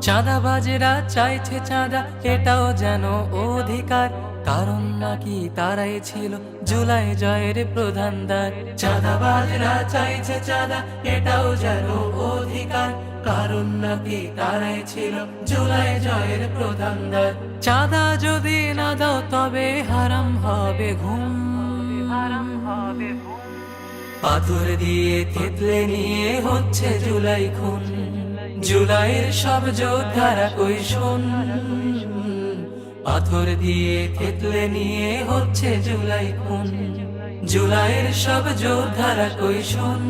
চাঁদাবাজেরা চাইছে চাঁদা, এটাও যেন অধিকার। কারণ নাকি তারাই ছিল জুলাই জয়ের প্রধান দ্বার। চাঁদাবাজেরা চাইছে চাঁদা, এটাও যেন অধিকার। কারণ নাকি তারাই ছিল জুলাই জয়ের প্রধান দ্বার। চাঁদা যদি না দাও, তবে হারাম হবে ঘুম। হারাম হবে পাথর দিয়ে থেতলে নিয়ে হচ্ছে জুলাই খুন। জুলাইয়ের সব যোদ্ধারা কই শোন? পাথর দিয়ে থেতলে নিয়ে হচ্ছে জুলাই খুন। জুলাইয়ের সব যোদ্ধারা কই শোন?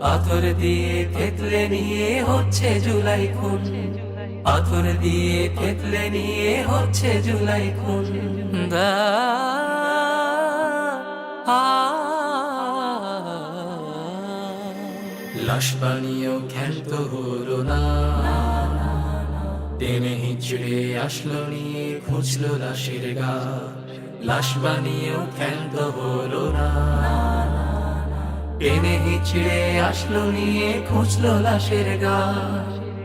পাথর দিয়ে থেতলে নিয়ে হচ্ছে জুলাই খুন। পাথর দিয়ে থেতলে নিয়ে হচ্ছে জুলাই খুন। দা লাশ বানিয়েও ক্ষান্ত হলো না। টেনে হিচড়ে আসলো, নিয়ে খুঁজলো লাশের গা। লাশ বানিয়েও ক্ষান্ত হলো না। টেনে হিচড়ে আসলো, নিয়ে খুঁজলো লাশের গা।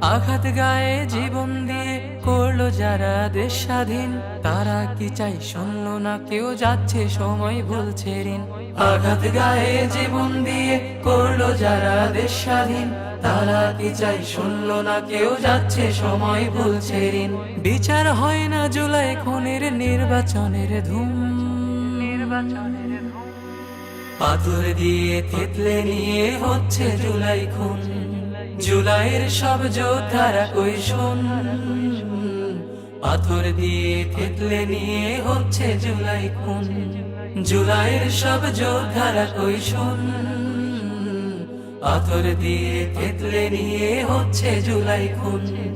আঘাত গায়ে জীবন দিয়ে করল যারা দেশ স্বাধীন তারা কি চাই শুনলো না কেউ যাচ্ছে, সময় ভুলছে ঋণ। আঘাত গায়ে জীবন দিয়ে করল যারা দেশ স্বাধীন তারা কি চাই শুনলো না কেউ যাচ্ছে, সময় ভুলছে ঋণ। বিচার হয় না জুলাই খুনের নির্বাচনের ধুম। নির্বাচনের পাথর দিয়ে থেতলে নিয়ে হচ্ছে জুলাই খুন। জুলাইয়ের সব যোদ্ধারা কই শোন? পাথর দিয়ে থেতলে নিয়ে হচ্ছে জুলাই খুন। জুলাইয়ের সব যোদ্ধারা কই শোন? পাথর দিয়ে থেতলে নিয়ে হচ্ছে জুলাই খুন।